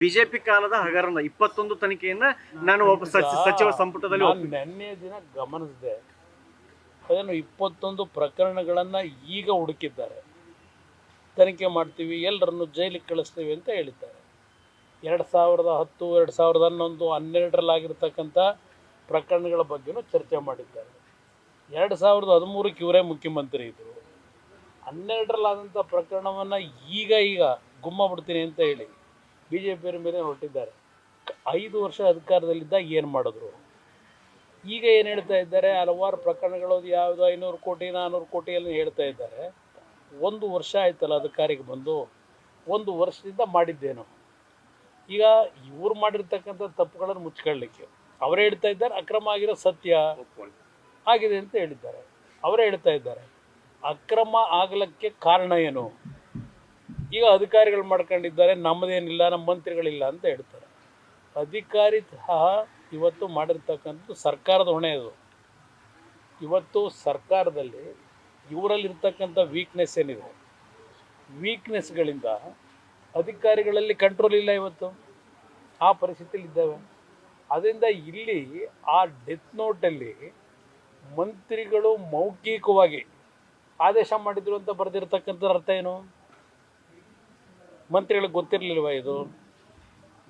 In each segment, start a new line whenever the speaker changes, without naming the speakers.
BJP ಕಾಲದ ಹಗರಣ ಇಪ್ಪತ್ತೊಂದು ತನಿಖೆಯನ್ನ ನಾನು ಒಬ್ಬ ಸಚಿವ ಸಂಪುಟದಲ್ಲಿ.
ನಿನ್ನೆ ದಿನ ಗಮನಿಸಿದೆ. ಅದನ್ನು ಇಪ್ಪತ್ತೊಂದು ಪ್ರಕರಣಗಳನ್ನು ಈಗ ಹುಡುಕಿದ್ದಾರೆ. ತನಿಖೆ ಮಾಡ್ತೀವಿ ಎಲ್ಲರನ್ನು ಜೈಲಿಗೆ ಕಳಿಸ್ತೀವಿ ಅಂತ ಹೇಳಿದ್ದಾರೆ. ಎರಡು ಸಾವಿರದ ಹತ್ತು ಎರಡು ಸಾವಿರದ ಹನ್ನೊಂದು ಹನ್ನೆರಡರಲ್ಲಾಗಿರ್ತಕ್ಕಂಥ ಪ್ರಕರಣಗಳ ಬಗ್ಗೆನೂ ಚರ್ಚೆ ಮಾಡಿದ್ದಾರೆ. ಎರಡು ಸಾವಿರದ ಹದಿಮೂರಕ್ಕೆ ಇವರೇ ಮುಖ್ಯಮಂತ್ರಿ ಇದ್ದರು ಹನ್ನೆರಡರಲ್ಲಾದಂಥ ಪ್ರಕರಣವನ್ನು ಈಗ ಈಗ ಗುಮ್ಮ ಬಿಡ್ತೀನಿ ಅಂತ ಹೇಳಿ. ಬಿ ಜೆ ಪಿಯವ್ರ ಮೇಲೆ ಹೊರಟಿದ್ದಾರೆ. ಐದು ವರ್ಷ ಅಧಿಕಾರದಲ್ಲಿದ್ದಾಗ ಏನು ಮಾಡಿದ್ರು? ಈಗ ಏನು ಹೇಳ್ತಾ ಇದ್ದಾರೆ? ಹಲವಾರು ಪ್ರಕರಣಗಳು, ಯಾವುದು ಐನೂರು ಕೋಟಿ ನಾನ್ನೂರು ಕೋಟಿ ಎಲ್ಲ ಹೇಳ್ತಾ ಇದ್ದಾರೆ. ಒಂದು ವರ್ಷ ಆಯ್ತಲ್ಲ ಅಧಿಕಾರಿಗೆ ಬಂದು? ಒಂದು ವರ್ಷದಿಂದ ಮಾಡಿದ್ದೇನು? ಈಗ ಇವ್ರು ಮಾಡಿರ್ತಕ್ಕಂಥ ತಪ್ಪುಗಳನ್ನು ಮುಚ್ಕೊಳ್ಳಿಕ್ಕೆ. ಅವರೇ ಹೇಳ್ತಾ ಇದ್ದಾರೆ, ಅಕ್ರಮ ಆಗಿರೋ ಸತ್ಯ ಆಗಿದೆ ಅಂತ ಹೇಳಿದ್ದಾರೆ. ಅವರೇ ಹೇಳ್ತಾ ಇದ್ದಾರೆ, ಅಕ್ರಮ ಆಗಲಿಕ್ಕೆ ಕಾರಣ ಏನು? ಈಗ ಅಧಿಕಾರಿಗಳು ಮಾಡ್ಕೊಂಡಿದ್ದಾರೆ, ನಮ್ಮದೇನಿಲ್ಲ, ನಮ್ಮ ಮಂತ್ರಿಗಳಿಲ್ಲ ಅಂತ ಹೇಳ್ತಾರೆ. ಅಧಿಕಾರಿ ಸಹ ಇವತ್ತು ಮಾಡಿರ್ತಕ್ಕಂಥದ್ದು ಸರ್ಕಾರದ ಹೊಣೆ ಅದು. ಇವತ್ತು ಸರ್ಕಾರದಲ್ಲಿ ಇವರಲ್ಲಿರ್ತಕ್ಕಂಥ ವೀಕ್ನೆಸ್ ಏನಿದೆ? ವೀಕ್ನೆಸ್ಗಳಿಂದ ಅಧಿಕಾರಿಗಳಲ್ಲಿ ಕಂಟ್ರೋಲ್ ಇಲ್ಲ ಇವತ್ತು. ಆ ಪರಿಸ್ಥಿತಿಯಲ್ಲಿ ಇದ್ದಾವೆ ಅದರಿಂದ ಇಲ್ಲಿ ಆ ಡೆತ್ ನೋಟಲ್ಲಿ ಮಂತ್ರಿಗಳು ಮೌಖಿಕವಾಗಿ ಆದೇಶ ಮಾಡಿದ್ರು ಅಂತ ಬರೆದಿರ್ತಕ್ಕಂಥ ಅರ್ಥ ಏನು? ಮಂತ್ರಿಗಳಿಗೆ ಗೊತ್ತಿರಲಿಲ್ವ ಇದು?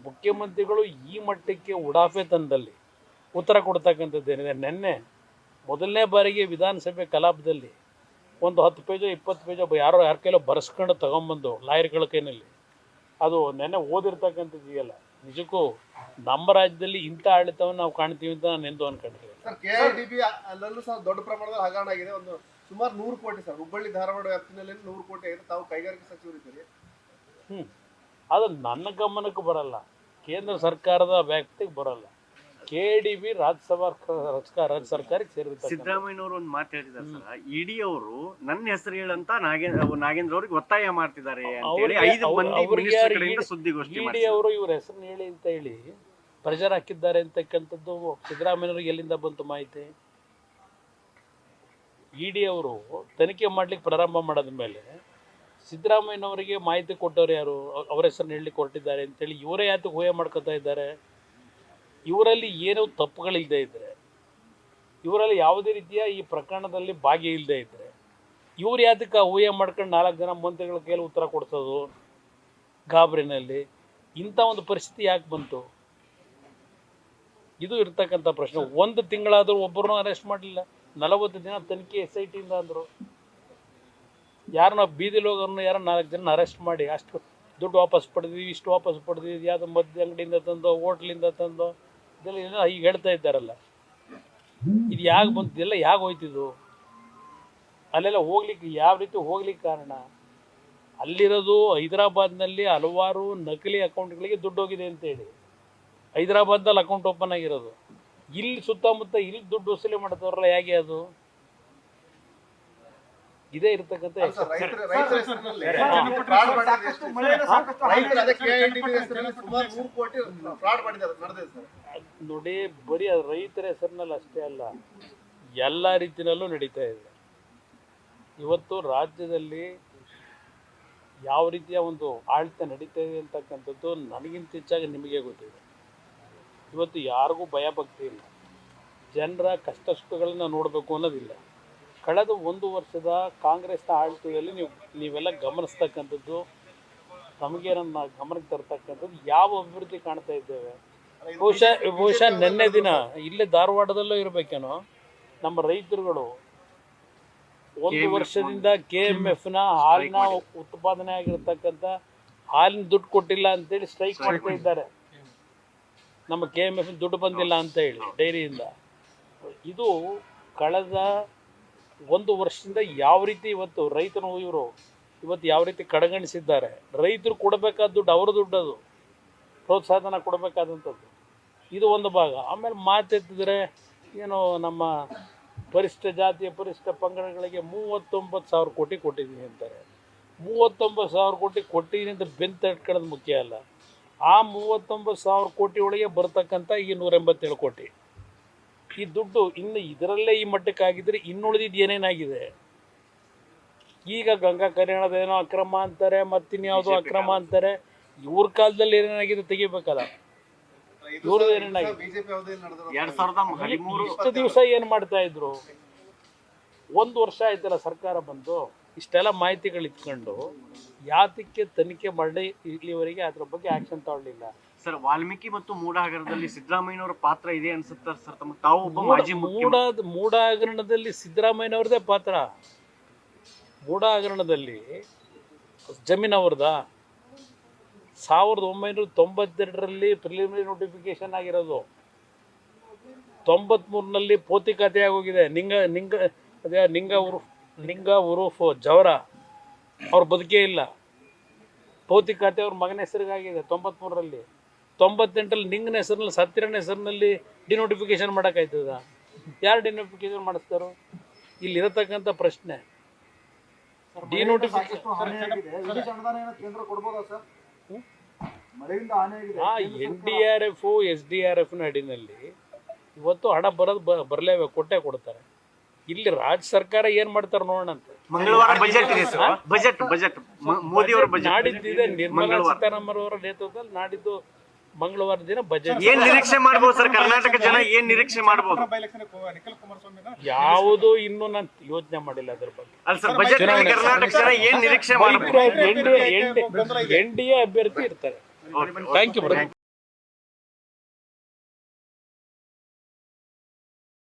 ಮುಖ್ಯಮಂತ್ರಿಗಳು ಈ ಮಟ್ಟಕ್ಕೆ ಉಡಾಫೆ ತಂದಲ್ಲಿ ಉತ್ತರ ಕೊಡ್ತಕ್ಕಂಥದ್ದೇನಿದೆ ನಿನ್ನೆ ಮೊದಲನೇ ಬಾರಿಗೆ ವಿಧಾನಸಭೆ ಕಲಾಪದಲ್ಲಿ ಒಂದು ಹತ್ತು ಪೇಜು, ಇಪ್ಪತ್ತು ಪೇಜು ಯಾರೋ ಯಾರ ಕೈಲೋ ಬರೆಸ್ಕೊಂಡು ತೊಗೊಂಬಂದು ಲಾಯರ್ಗಳ ಕೈನಲ್ಲಿ. ಅದು ನೆನ್ನೆ ಓದಿರ್ತಕ್ಕಂಥದ್ದು ಇದೆಯಲ್ಲ. ನಿಜಕ್ಕೂ ನಮ್ಮ ರಾಜ್ಯದಲ್ಲಿ ಇಂಥ ಆಡಳಿತವನ್ನು ನಾವು ಕಾಣ್ತೀವಿ ಅಂತ ನಾನು ಎಂದು
ಕೆಐಡಿಬಿ ಅಲ್ಲೂ ಸಹ ದೊಡ್ಡ ಪ್ರಮಾಣದ ಹಗರಣ ಆಗಿದೆ ಒಂದು ಸುಮಾರು ನೂರು ಕೋಟಿ ಸರ್. ಹುಬ್ಬಳ್ಳಿ, ಧಾರವಾಡ ವ್ಯಾಪ್ತಿನಲ್ಲಿ ನೂರು ಕೋಟಿ ಆಗಿದೆ. ತಾವು ಕೈಗಾರಿಕಾ ಸಚಿವರಿದ್ದೀರಿ.
ಅದು ನನ್ನ ಗಮನಕ್ಕೆ ಬರಲ್ಲ. ಕೇಂದ್ರ ಸರ್ಕಾರದ ವ್ಯಾಪ್ತಿಗೆ ಬರಲ್ಲ. ಕೆ ಡಿ ಬಿ ರಾಜ್ಯಸಭಾ ರಾಜ್ಯ ಸರ್ಕಾರಕ್ಕೆ ಸೇರಿದ
ಸಿದ್ದರಾಮಯ್ಯನವರು ಒಂದು ಮಾತು ಹೇಳಿದ್ದಾರೆ ಸರ್. ಇಡಿ ಅವರು ನನ್ನ ಹೆಸರು ಹೇಳಂತ ನಾಗೇಂದ್ರ ನಾಗೇಂದ್ರ ಅವ್ರಿಗೆ ಒತ್ತಾಯ ಮಾಡ್ತಿದ್ದಾರೆ
ಇಡಿ ಅವರು ಇವ್ರ ಹೆಸರನ್ನ ಹೇಳಿ ಅಂತ ಹೇಳಿ ಪ್ರೆಷರ್ ಹಾಕಿದ್ದಾರೆ ಅಂತಕ್ಕಂಥದ್ದು ಸಿದ್ದರಾಮಯ್ಯವ್ರಿಗೆ ಎಲ್ಲಿಂದ ಬಂತು ಮಾಹಿತಿ? ಇಡಿ ಅವರು ತನಿಖೆ ಮಾಡ್ಲಿಕ್ಕೆ ಪ್ರಾರಂಭ ಮಾಡದ ಮೇಲೆ ಸಿದ್ದರಾಮಯ್ಯನವರಿಗೆ ಮಾಹಿತಿ ಕೊಟ್ಟವ್ರು ಯಾರು? ಅವರ ಹೆಸರನ್ನ ಹೇಳಿ ಕೊಟ್ಟಿದ್ದಾರೆ ಅಂತೇಳಿ ಇವರೇ ಯಾತಕ್ಕೆ ಊಹೆ ಮಾಡ್ಕೊತಾ ಇದ್ದಾರೆ? ಇವರಲ್ಲಿ ಏನೋ ತಪ್ಪುಗಳಿಲ್ಲದೆ ಇದ್ದರೆ ಇವರಲ್ಲಿ ಯಾವುದೇ ರೀತಿಯ ಈ ಪ್ರಕರಣದಲ್ಲಿ ಭಾಗಿ ಇಲ್ಲದೆ ಇದ್ದರೆ ಇವ್ರು ಯಾತಕ್ಕೆ ಊಹೆ ಮಾಡ್ಕೊಂಡು ನಾಲ್ಕು ಜನ ಮಂತ್ರಿಗಳ ಕೈಯಲ್ಲಿ ಉತ್ತರ ಕೊಡ್ಸೋದು ಗಾಬರಿನಲ್ಲಿ? ಇಂಥ ಒಂದು ಪರಿಸ್ಥಿತಿ ಯಾಕೆ ಬಂತು? ಇದು ಇರ್ತಕ್ಕಂಥ ಪ್ರಶ್ನೆ. ಒಂದು ತಿಂಗಳಾದರೂ ಒಬ್ಬರನ್ನೂ ಅರೆಸ್ಟ್ ಮಾಡಲಿಲ್ಲ. ನಲವತ್ತು ದಿನ ತನಿಖೆ ಎಸ್ ಐ ಟಿಯಿಂದ ಅಂದರು. ಯಾರನ್ನ ಬೀದಿಲಿ ಹೋಗೋರ್ನ ಯಾರೋ ನಾಲ್ಕು ಜನ ಅರೆಸ್ಟ್ ಮಾಡಿ ಅಷ್ಟು ದುಡ್ಡು ವಾಪಸ್ ಪಡೆದ್ವಿ, ಇಷ್ಟು ವಾಪಸ್ ಪಡೆದ್ವಿ ಯಾವುದೋ ಮದ್ಯ ಅಂಗಡಿಯಿಂದ ತಂದೋ, ಹೋಟ್ಲಿಂದ ತಂದೋ, ಇದೆಲ್ಲ ಈಗ ಹೇಳ್ತಾ ಇದ್ದಾರಲ್ಲ. ಇದು ಯಾಕೆ ಬಂತು, ಇದೆಲ್ಲ ಯಾಕೆ ಹೋಯ್ತಿದ್ದು? ಅಲ್ಲೆಲ್ಲ ಹೋಗ್ಲಿಕ್ಕೆ ಯಾವ ರೀತಿ ಹೋಗ್ಲಿಕ್ಕೆ ಕಾರಣ? ಅಲ್ಲಿರೋದು ಹೈದರಾಬಾದ್ನಲ್ಲಿ ಹಲವಾರು ನಕಲಿ ಅಕೌಂಟ್ಗಳಿಗೆ ದುಡ್ಡು ಹೋಗಿದೆ ಅಂತೇಳಿ ಹೈದರಾಬಾದ್ನಲ್ಲಿ ಅಕೌಂಟ್ ಓಪನ್ ಆಗಿರೋದು. ಇಲ್ಲಿ ಸುತ್ತಮುತ್ತ ಇಲ್ಲಿ ದುಡ್ಡು ವಸೂಲಿ ಮಾಡ್ತಾರಲ್ಲ ಹೇಗೆ ಅದು? ಇದೇ
ಇರತಕ್ಕಂತ
ನೋಡಿ ಬರೀ ರೈತರ ಹೆಸರಿನಲ್ಲಿ ಅಷ್ಟೇ ಅಲ್ಲ ಎಲ್ಲ ರೀತಿಯಲ್ಲೂ ನಡೀತಾ ಇದೆ. ಇವತ್ತು ರಾಜ್ಯದಲ್ಲಿ ಯಾವ ರೀತಿಯ ಒಂದು ಆಡಳಿತ ನಡೀತಾ ಇದೆ ಅಂತಕ್ಕಂಥದ್ದು ನನಗಿಂತ ಹೆಚ್ಚಾಗಿ ನಿಮಗೆ ಗೊತ್ತಿದೆ. ಇವತ್ತು ಯಾರಿಗೂ ಭಯ ಭಕ್ತಿ ಇಲ್ಲ. ಜನರ ಕಷ್ಟ ಸುಖಗಳನ್ನ ನೋಡಬೇಕು ಅನ್ನೋದಿಲ್ಲ. ಕಳೆದ ಒಂದು ವರ್ಷದ ಕಾಂಗ್ರೆಸ್ನ ಆಡಳಿತದಲ್ಲಿ ನೀವು ನೀವೆಲ್ಲ ಗಮನಿಸ್ತಕ್ಕಂಥದ್ದು ನಮಗೆ ನನ್ನ ಗಮನಕ್ಕೆ ತರ್ತಕ್ಕಂಥದ್ದು ಯಾವ ಅಭಿವೃದ್ಧಿ ಕಾಣ್ತಾ ಇದ್ದೇವೆ? ಬಹುಶಃ ಬಹುಶಃ ನಿನ್ನೆ ದಿನ ಇಲ್ಲೇ ಧಾರವಾಡದಲ್ಲೂ ಇರಬೇಕೇನೋ ನಮ್ಮ ರೈತರುಗಳು ಒಂದು ವರ್ಷದಿಂದ ಕೆ ಎಂ ಎಫ್ನ ಹಾಲಿನ ಉತ್ಪಾದನೆ ಆಗಿರ್ತಕ್ಕಂಥ ಹಾಲಿನ ದುಡ್ಡು ಕೊಟ್ಟಿಲ್ಲ ಅಂತೇಳಿ ಸ್ಟ್ರೈಕ್ ಮಾಡ್ತಾ ಇದ್ದಾರೆ. ನಮ್ಮ ಕೆ ಎಂ ಎಫ್ ದುಡ್ಡು ಬಂದಿಲ್ಲ ಅಂತ ಹೇಳಿ ಡೈರಿಯಿಂದ. ಇದು ಕಳೆದ ಒಂದು ವರ್ಷದಿಂದ ಯಾವ ರೀತಿ ಇವತ್ತು ರೈತನು ಇವರು ಇವತ್ತು ಯಾವ ರೀತಿ ಕಡೆಗಣಿಸಿದ್ದಾರೆ? ರೈತರು ಕೊಡಬೇಕಾದ ದುಡ್ಡು ಅವರ ದುಡ್ಡು ಅದು ಪ್ರೋತ್ಸಾಹನ ಕೊಡಬೇಕಾದಂಥದ್ದು. ಇದು ಒಂದು ಭಾಗ. ಆಮೇಲೆ ಮಾತೆತ್ತಿದ್ರೆ ಏನು ನಮ್ಮ ಪರಿಷ್ಠ ಜಾತಿಯ ಪರಿಷ್ಠ ಪಂಗಡಗಳಿಗೆ ಮೂವತ್ತೊಂಬತ್ತು ಸಾವಿರ ಕೋಟಿ ಕೊಟ್ಟಿದ್ದೀನಿ ಅಂತಾರೆ. ಮೂವತ್ತೊಂಬತ್ತು ಸಾವಿರ ಕೋಟಿ ಕೊಟ್ಟಿದ್ದೀನಿ ಅಂತ ಬೆನ್ನು ತಟ್ಕೊಳ್ಳೋದು ಮುಖ್ಯ ಅಲ್ಲ. ಆ ಮೂವತ್ತೊಂಬತ್ತು ಸಾವಿರ ಕೋಟಿ ಒಳಗೆ ಬರ್ತಕ್ಕಂಥ ಈ ನೂರ ಎಂಬತ್ತೇಳು ಕೋಟಿ. ಈ ದುಡ್ಡು ಇನ್ನು ಇದರಲ್ಲೇ ಈ ಮಟ್ಟಕ್ಕೆ ಆಗಿದ್ರೆ ಇನ್ನುಳಿದಿದ್ದು ಏನೇನಾಗಿದೆ ಈಗ ಗಂಗಾ ಕಲ್ಯಾಣದ ಏನೋ ಅಕ್ರಮ ಅಂತಾರೆ ಮತ್ತಿನ್ಯಾವುದೋ ಅಕ್ರಮ ಅಂತಾರೆ. ಇವ್ರ ಕಾಲದಲ್ಲಿ ಏನೇನಾಗಿದೆ ತೆಗಿಬೇಕಲ್ಲ? ಇವ್ರದ್ದು ಏನೇನಾಗಿದೆ ಇಷ್ಟು ದಿವಸ ಏನ್ ಮಾಡ್ತಾ ಇದ್ರು? ಒಂದು ವರ್ಷ ಆಯ್ತಲ್ಲ ಸರ್ಕಾರ ಬಂದು ಇಷ್ಟೆಲ್ಲ ಮಾಹಿತಿಗಳು ಇಟ್ಕೊಂಡು ಯಾತಕ್ಕೆ ತನಿಖೆ ಮಾಡಿ ಇಲ್ಲಿವರೆಗೆ ಅದ್ರ ಬಗ್ಗೆ ಆಕ್ಷನ್ ತಗೊಳ್ಳಿಲ್ಲ
ಸರ್ ವಾಲ್ಮೀಕಿ ಮತ್ತು ಮೂಡಾಗರಣದಲ್ಲಿ ಸಿದ್ದರಾಮಯ್ಯನವರ ಪಾತ್ರ ಇದೆ ಅನ್ಸುತ್ತಾರೆ ಸರ್? ತಮ್ಮ ತಾವು ಒಬ್ಬ ಮಾಜಿ
ಮೂಡ ಮೂಡ ಹಗರಣದಲ್ಲಿ ಸಿದ್ದರಾಮಯ್ಯನವ್ರದೇ ಪಾತ್ರ. ಮೂಡ ಹಗರಣದಲ್ಲಿ ಜಮೀನ್ ಅವ್ರದ ಸಾವಿರದ ಒಂಬೈನೂರ ತೊಂಬತ್ತೆರಡರಲ್ಲಿ ಪ್ರಿಲಿಮಿನರಿ ನೋಟಿಫಿಕೇಶನ್ ಆಗಿರೋದು. ತೊಂಬತ್ಮೂರಿನಲ್ಲಿ ಪೋತಿ ಖಾತೆ ಆಗೋಗಿದೆ. ನಿಂಗ ನಿಂಗ ಅದೇ ನಿಂಗ ಉರುಫ್ ನಿಂಗ ಉರುಫ್ ಜವರ ಅವ್ರ ಬದುಕೇ ಇಲ್ಲ. ಪೋತಿ ಖಾತೆ ಅವ್ರ ಮಗನ ಹೆಸರಿಗಾಗಿದೆ ತೊಂಬತ್ಮೂರರಲ್ಲಿ. ತೊಂಬತ್ತೆಂಟರಲ್ಲಿ ನಿಂಗನ ಹೆಸರಿನಲ್ಲಿ ಸತ್ತಿರನ ಹೆಸರಿನಲ್ಲಿ ಡಿನೋಟಿಫಿಕೇಶನ್ ಮಾಡೋಕ್ಕಾಯ್ತದ? ಯಾರು ಡಿನೋಟಿಫಿಕೇಶನ್ ಮಾಡಿಸ್ತಾರೋ? ಇಲ್ಲಿ ಇರತಕ್ಕಂಥ ಪ್ರಶ್ನೆ. Denotification N D R F S D R ಎಫ್ನ ಅಡಿನಲ್ಲಿ ಇವತ್ತು ಹಣ ಬರೋದು ಬರಲೇಬೇಕು ಕೊಟ್ಟೆ ಕೊಡ್ತಾರೆ. ಇಲ್ಲಿ ರಾಜ್ಯ ಸರ್ಕಾರ ಏನ್ ಮಾಡ್ತಾರೆ ನೋಡೋಣ ಅಂತ.
ಮಂಗಳವಾರ ಬಜೆಟ್ ಇದೆ ಸರ್. ಬಜೆಟ್ ಬಜೆಟ್ ಮೋದಿ ಅವರ ಬಜೆಟ್
ನಾಡಿದ್ದಿದೆ ನಿರ್ಮಲಾ
ಮಂಗಳವಾರ.
ಸೀತಾರಾಮನ್ ಅವರ ನೇತೃತ್ವದಲ್ಲಿ ನಾಡಿದ್ದು ಮಂಗಳವಾರ ದಿನ ಬಜೆಟ್
ಏನ್ ನಿರೀಕ್ಷೆ ಮಾಡಬಹುದು ಸರ್ ಕರ್ನಾಟಕ ಜನ ಏನ್ ನಿರೀಕ್ಷೆ
ಮಾಡಬಹುದು
ಯಾವುದು ಇನ್ನು ನಾನು ಯೋಜನೆ ಮಾಡಿಲ್ಲ ಅದ್ರ ಬಗ್ಗೆ.
ಅಲ್ಲ ಸರ್ ಬಜೆಟ್ ಕರ್ನಾಟಕ ಜನ ಏನ್ ನಿರೀಕ್ಷೆ ಮಾಡಬಹುದು
ಎನ್ ಡಿ ಎ ಅಭ್ಯರ್ಥಿ ಇರ್ತಾರೆ. Thank you